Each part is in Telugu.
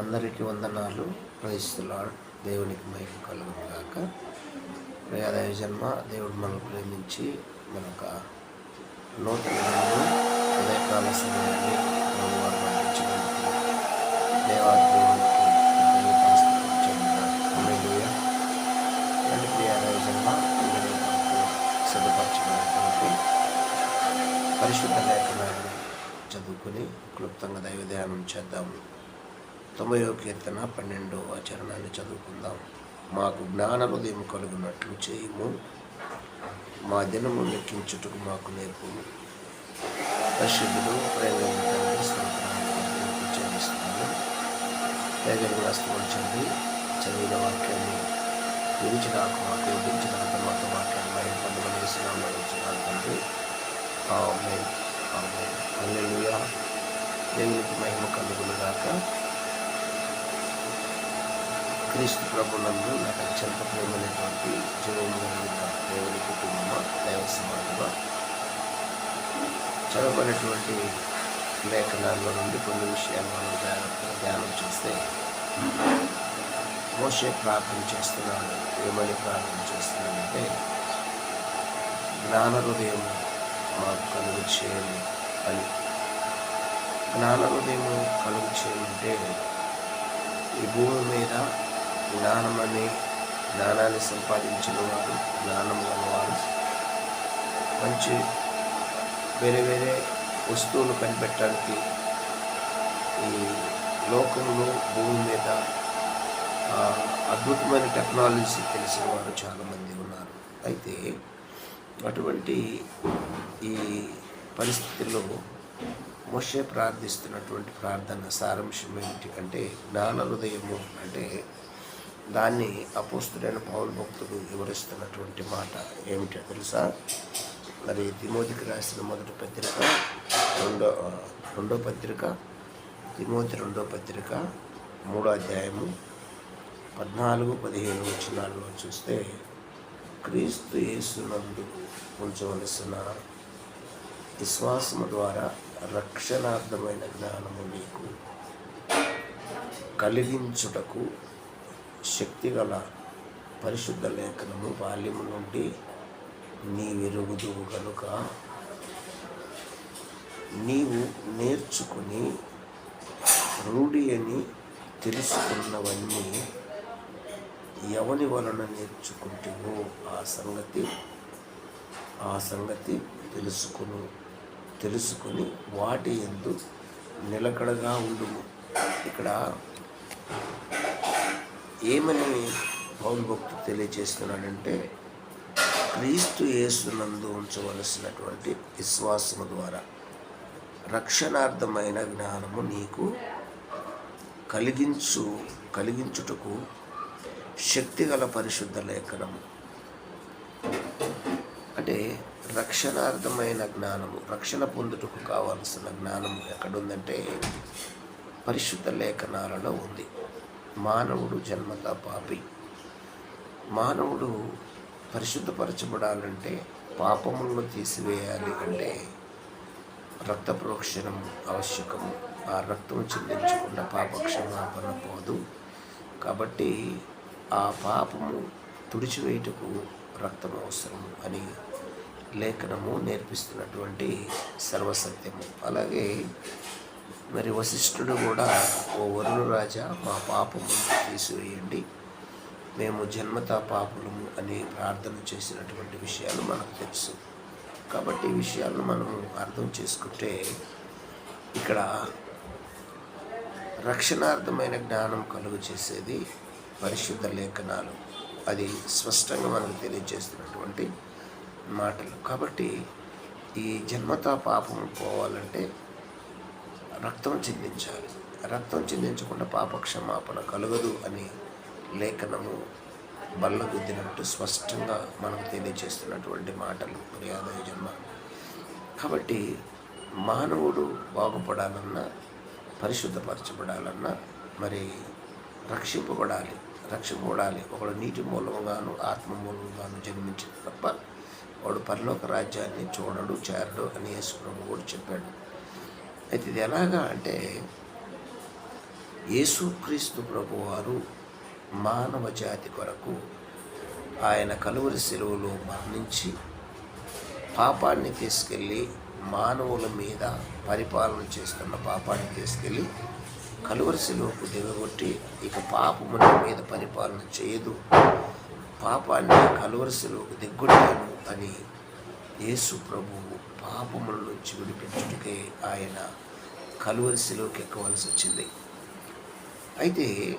అందరికీ వందనాలు. క్రైస్తులాడ్ దేవునికి మైకి కలుగును కాక ప్రియాదయ జన్మ దేవుడు మనం ప్రేమించి మనొక నూతన ఉదయకాల సమయాన్ని ప్రభువారు పంపించినందుకు దేవాది ప్రియాదయ జన్మ ఈ పరిశుద్ధ లేఖనాన్ని చదువుకుని క్లుప్తంగా దైవ ధ్యానం చేద్దాము. తొంభయో కీర్తన పన్నెండో ఆచరణాన్ని చదువుకుందాం. మాకు జ్ఞాన హృదయం కలుగునట్లు చేయము. మా దినము లెక్కించుటకు మాకు నేర్పుము పరిశుద్ధుడు ప్రేమ చెల్లిస్తున్నాను పేదలు రాసుకోవచ్చండి చదివిన వాక్యాన్ని విడిచిన మాకు విడిచిన తర్వాత వాక్యాన్ని బయట పొందమని వేసినామని వచ్చినాను తండ్రి. ఆమె ఆమె హల్లెలూయా. దేవునికి మహిమ కలుగును క్రీస్తు ప్రభులందు నాకు అత్యంత ప్రేమైనటువంటి జీవము కలిగిన దేవుని కుటుంబమ దైవ సమాజమ చదవబడినటువంటి లేఖనాల్లో నుండి కొన్ని విషయాలు మనం జాగ్రత్తగా ధ్యానం చేస్తే మోసే ప్రార్థన చేస్తున్నాడు ఏమని ప్రార్థన చేస్తున్నాడంటే జ్ఞాన హృదయం మాకు కలుగు చేయండి అని. జ్ఞాన హృదయం కలుగు చేయమంటే ఈ భూమి మీద జ్ఞానం అనే జ్ఞానాన్ని సంపాదించిన వారు జ్ఞానం గలవారు మంచి వేరే వేరే వస్తువులు కనిపెట్టడానికి ఈ లోకంలో భూమి మీద అద్భుతమైన టెక్నాలజీ తెలిసిన వారు చాలామంది ఉన్నారు. అయితే అటువంటి ఈ పరిస్థితుల్లో మోషే ప్రార్థిస్తున్నటువంటి ప్రార్థన సారాంశం ఏమిటి అంటే జ్ఞాన హృదయము అంటే దాన్ని అపోస్తుడైన పౌరు భక్తుడు వివరిస్తున్నటువంటి మాట ఏమిటో తెలుసా? మరి తిమోతికి రాసిన మొదటి పత్రిక రెండో రెండో పత్రిక తిమోతి రెండో పత్రిక మూడో అధ్యాయము పద్నాలుగు పదిహేను వచనాల్లో చూస్తే క్రీస్తు యేసునందు ఉంచవలసిన విశ్వాసము ద్వారా రక్షణార్థమైన జ్ఞానము మీకు కలిగించుటకు శక్తిగల పరిశుద్ధ లేఖనము బాల్యము నుండి నీ వెరుగుదువు గనుక నీవు నేర్చుకుని రూఢి అని తెలుసుకున్నవన్నీ ఎవని వలన నేర్చుకుంటేవో ఆ సంగతి ఆ సంగతి తెలుసుకును తెలుసుకుని వాటి ఎందు నిలకడగా ఉండుము. ఇక్కడ ఏమని పౌరు భక్తుడు తెలియజేస్తున్నాడంటే క్రీస్తు యేసునందు ఉంచవలసినటువంటి విశ్వాసము ద్వారా రక్షణార్థమైన జ్ఞానము నీకు కలిగించు కలిగించుటకు శక్తిగల పరిశుద్ధ లేఖనము. అంటే రక్షణార్థమైన జ్ఞానము రక్షణ పొందుటకు కావాల్సిన జ్ఞానము ఎక్కడుందంటే పరిశుద్ధ లేఖనాలలో ఉంది. మానవుడు జన్మత పాపి. మానవుడు పరిశుద్ధపరచబడాలంటే పాపములను తీసివేయాలి అంటే రక్త ప్రోక్షణం ఆవశ్యకము. ఆ రక్తం చెల్లించకుండా పాపక్షమాపణ పోదు. కాబట్టి ఆ పాపము తుడిచివేయుటకు రక్తం అవసరము అని లేఖనము నేర్పిస్తున్నటువంటి సర్వసత్యము. అలాగే మరి వశిష్ఠుడు కూడా ఓ వరుణ రాజా మా పాపము తీసివేయండి. మేము జన్మత పాపులము అని ప్రార్థన చేసినటువంటి విషయాలు మనకు తెలుసు. కాబట్టి ఈ విషయాలను మనం అర్థం చేసుకుంటే ఇక్కడ రక్షణార్థమైన జ్ఞానం కలుగు చేసేది పరిశుద్ధ లేఖనాలు. అది స్పష్టంగా మనకు తెలియజేస్తున్నటువంటి మాటలు. కాబట్టి ఈ జన్మతా పాపం పోవాలంటే రక్తం చిందించాలి. రక్తం చిందించకుండా పాపక్షమాపణ కలగదు అని లేఖనము బల్లగుద్దినట్టు స్పష్టంగా మనకు తెలియజేస్తున్నటువంటి మాటలు మర్యాదయ జన్మ. కాబట్టి మానవుడు బాగుపడాలన్నా పరిశుద్ధపరచబడాలన్నా మరి రక్షింపబడాలి రక్షింపబడాలి. ఒకడు నీటి మూలంగాను ఆత్మ మూలంగాను జన్మించిన తప్ప వాడు పరలోక రాజ్యాన్ని చూడడు చేరడు అని యేసుప్రభు కూడా చెప్పాడు. అయితే ఇది ఎలాగా అంటే యేసుక్రీస్తు ప్రభువారు మానవ జాతి కొరకు ఆయన కలువరి సెలవులో మరణించి పాపాన్ని తీసుకెళ్ళి మానవుల మీద పరిపాలన చేస్తున్న పాపాన్ని తీసుకెళ్ళి కలువరి సెలవుకు దిగగొట్టి ఇక పాపము మీద పరిపాలన చేయదు. పాపాన్ని కలువరి సెలవుకు దిగ్గొట్టాను అని యేసు ప్రభువు పాపముల నుంచి విడిపించుటకే ఆయన కలువరి ఎక్కవలసి వచ్చింది. అయితే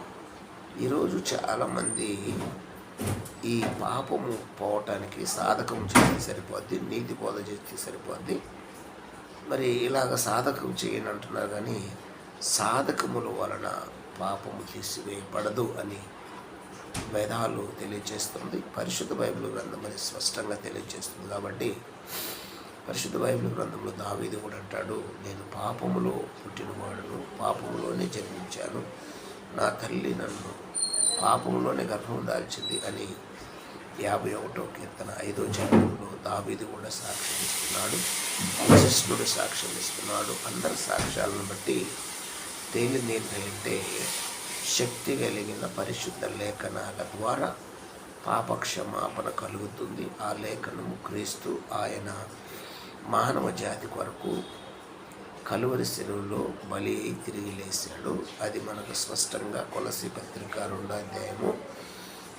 ఈరోజు చాలామంది ఈ పాపము పోవటానికి సాధకం చేస్తే సరిపోద్ది నీతి బోధ చేస్తే సరిపోద్ది. మరి ఇలాగ సాధకం చేయను అంటున్నారు కానీ సాధకముల వలన పాపము తీసివేయబడదు అని వేదాలు తెలియజేస్తుంది. పరిశుద్ధ బైబిల్ గ్రంథం అని స్పష్టంగా తెలియజేస్తుంది. కాబట్టి పరిశుద్ధ బైబిల్ గ్రంథంలో దావీది కూడా అంటాడు నేను పాపములో పుట్టినవాడును పాపములోనే జన్మించాను. నా తల్లి నన్ను పాపంలోనే గర్భం దాల్చింది అని యాభై ఒకటో కీర్తన ఐదో చరణంలో దావీది కూడా సాక్ష్యం ఇస్తున్నాడు. వశిష్ఠుడు సాక్ష్యం ఇస్తున్నాడు. అందరి సాక్ష్యాలను బట్టి తేలింది ఏంటంటే శక్తి కలిగిన పరిశుద్ధ లేఖనాల ద్వారా పాపక్షమాపణ కలుగుతుంది. ఆ లేఖనము క్రీస్తు ఆయన మానవ జాతి కొరకు కలువరి సెలవులో బలి అయి తిరిగి లేచాడు అది మనకు స్పష్టంగా కొలసి పత్రిక రెండో అధ్యాయము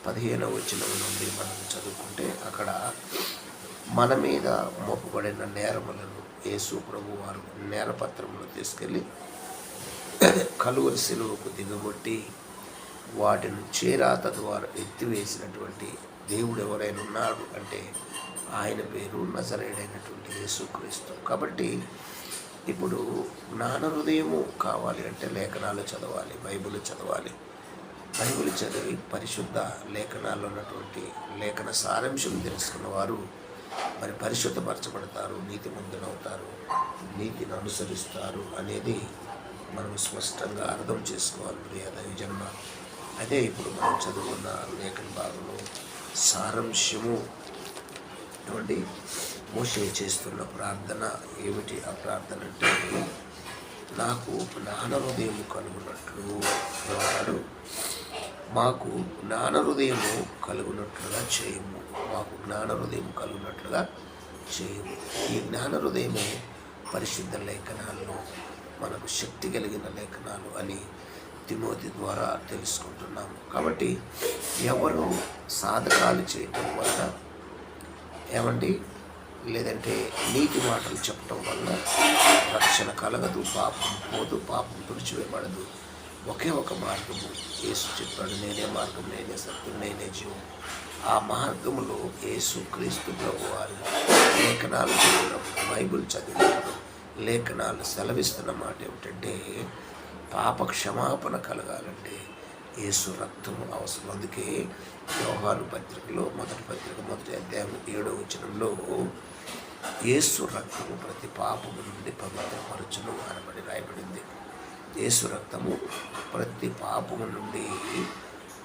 పదిహేనవ వచనం నుండి మనం చదువుకుంటే అక్కడ మన మీద మోపబడిన నేరములను యేసు ప్రభు వారు నేరపత్రములు తీసుకెళ్ళి కలువరి సెలవుకు దిగబొట్టి వాటిని చేరాత ద్వారా ఎత్తివేసినటువంటి దేవుడు ఎవరైనా ఉన్నాడు అంటే ఆయన పేరు నజరేడైనటువంటి యేసుక్రీస్తు. కాబట్టి ఇప్పుడు జ్ఞాన హృదయము కావాలి అంటే లేఖనాలు చదవాలి బైబిల్ చదవాలి. బైబిల్ చదివి పరిశుద్ధ లేఖనాల్లో ఉన్నటువంటి లేఖన సారాంశం తెలుసుకున్న వారు మరి పరిశుద్ధపరచబడతారు నీతి ముందునవుతారు నీతిని అనుసరిస్తారు అనేది మనం స్పష్టంగా అర్థం చేసుకోవాలి ప్రియ దైవజన్మ. అదే ఇప్పుడు మనం చదువుకున్న లేఖన భాగంలో సారాంశము ఏమండి మోసే చేస్తున్న ప్రార్థన ఏమిటి? ఆ ప్రార్థన అంటే నాకు జ్ఞాన హృదయము కలుగునట్లు వాడు మాకు జ్ఞాన హృదయము కలుగునట్లుగా చేయము. మాకు జ్ఞాన హృదయం కలుగునట్లుగా చేయము. ఈ జ్ఞాన హృదయమే పరిశుద్ధ లేఖనాల్లో మనకు శక్తి కలిగిన లేఖనాలు అని తిమోతి ద్వారా తెలుసుకుంటున్నాము. కాబట్టి ఎవరు సాధకాలు చేయటం వల్ల ఏమండి? లేదంటే నీతి మాటలు చెప్పటం వల్ల రక్షణ కలగదు పాపం పోదు పాపం తుడిచివేయబడదు. ఒకే ఒక మార్గము యేసు చెప్పాడు నేనే మార్గం నేనే సత్యం నేనే జీవం. ఆ మార్గంలో యేసు క్రీస్తు ప్రభు వారి లేఖనాలు చేయడం బైబిల్ చదివినప్పుడు లేఖనాలు సెలవిస్తున్న మాట ఏమిటంటే పాప క్షమాపణ కలగాలంటే యేసు రక్తము అవసరం. అందుకే వ్యవహార పత్రికలో మొదటి పత్రిక మొదటి అధ్యాయం ఏడో వచనంలో యేసు రక్తము ప్రతి పాపము నుండి పవిత్రపరచును అనబడి రాయబడింది. యేసు రక్తము ప్రతి పాపము నుండి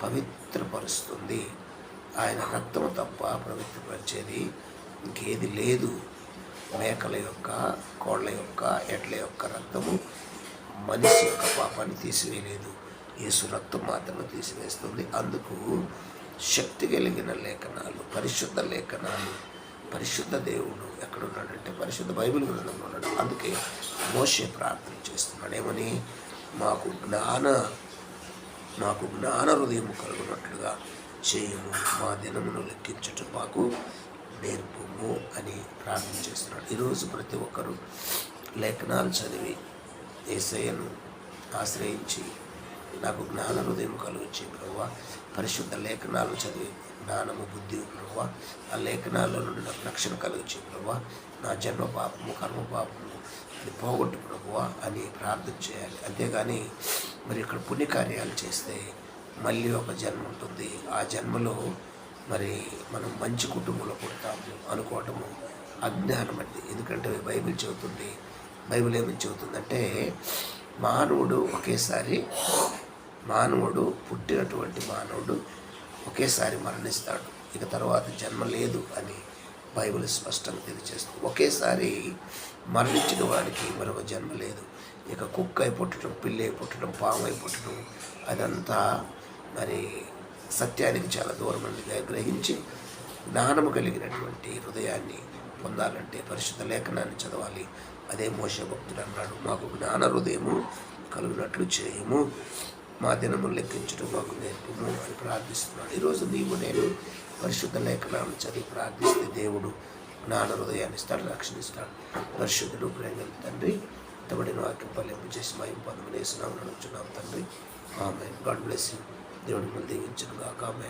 పవిత్రపరుస్తుంది. ఆయన రక్తము తప్ప పవిత్రపరిచేది ఇంకేది లేదు. మేకల యొక్క కోళ్ళ యొక్క ఎడ్ల యొక్క రక్తము మనిషి యొక్క పాపాన్ని తీసివేయలేదు. యేసు రక్తం మాత్రమే తీసివేస్తుంది. అందుకు శక్తి కలిగిన లేఖనాలు పరిశుద్ధ లేఖనాలు పరిశుద్ధ దేవుడు ఎక్కడున్నాడంటే పరిశుద్ధ బైబిల్ గ్రంథంలో ఉన్నాడు. అందుకే మోసే ప్రార్థన చేస్తున్నాడు. ఏమని? మాకు జ్ఞాన మాకు జ్ఞాన హృదయం కలుగునట్లుగా చేయము. మా దినమును లెక్కించటం మాకు నేర్పుము అని ప్రార్థన చేస్తున్నాడు. ఈరోజు ప్రతి ఒక్కరూ లేఖనాలు చదివి ఏసయ్యను ఆశ్రయించి నాకు జ్ఞాన హృదయం కలుగుచ్చి ప్రభావ పరిశుద్ధ లేఖనాలు చదివి జ్ఞానము బుద్ధి ప్రభావ ఆ లేఖనాల్లో నుండి నాకు రక్షణ కలుగుచ్చి ప్రభావ నా జన్మ పాపము కర్మ పాపము అది పోగొట్టు ప్రభువ అని ప్రార్థన చేయాలి. అంతేగాని మరి ఇక్కడ పుణ్యకార్యాలు చేస్తే మళ్ళీ ఒక జన్మ ఉంటుంది. ఆ జన్మలో మరి మనం మంచి కుటుంబంలో పుడతాము అనుకోవటము అజ్ఞానం అండి. ఎందుకంటే బైబిల్ చెబుతుంది బైబిల్ ఏమని చెబుతుందంటే మానవుడు ఒకేసారి మానవుడు పుట్టినటువంటి మానవుడు ఒకేసారి మరణిస్తాడు. ఇక తర్వాత జన్మ లేదు అని బైబిల్ స్పష్టంగా తెలియజేస్తుంది. ఒకేసారి మరణించిన వాడికి మరొక జన్మ లేదు. ఇక కుక్క అయి పుట్టడం పిల్లి అయి పుట్టడం పాము అయి పుట్టడం అదంతా మరి సత్యానికి చాలా దూరం గ్రహించి జ్ఞానము కలిగినటువంటి హృదయాన్ని పొందాలంటే పరిశుద్ధ లేఖనాన్ని చదవాలి. అదే మోష భక్తుడు అన్నాడు మాకు జ్ఞాన హృదయము కలుగునట్లు చేయము. మా దినము లెక్కించడం మాకు నేర్పము అని ప్రార్థిస్తున్నాడు. ఈరోజు నీవు నేను పరిశుద్ధ లేఖనాన్ని చదివి ప్రార్థిస్తే దేవుడు జ్ఞాన హృదయాన్ని ఇస్తాడు రక్షణిస్తాడు. పరిశుద్ధుడు ప్రేమ తండ్రి ఇంతబడిన వాక్యం పల్లెంపు చేసి మా ఇంపదము వేసినాము నడుచున్నాం తండ్రి. ఆమె గాడ్ బ్లెస్ యూ. దేవుడు ముందు దీవించను గాక ఆమె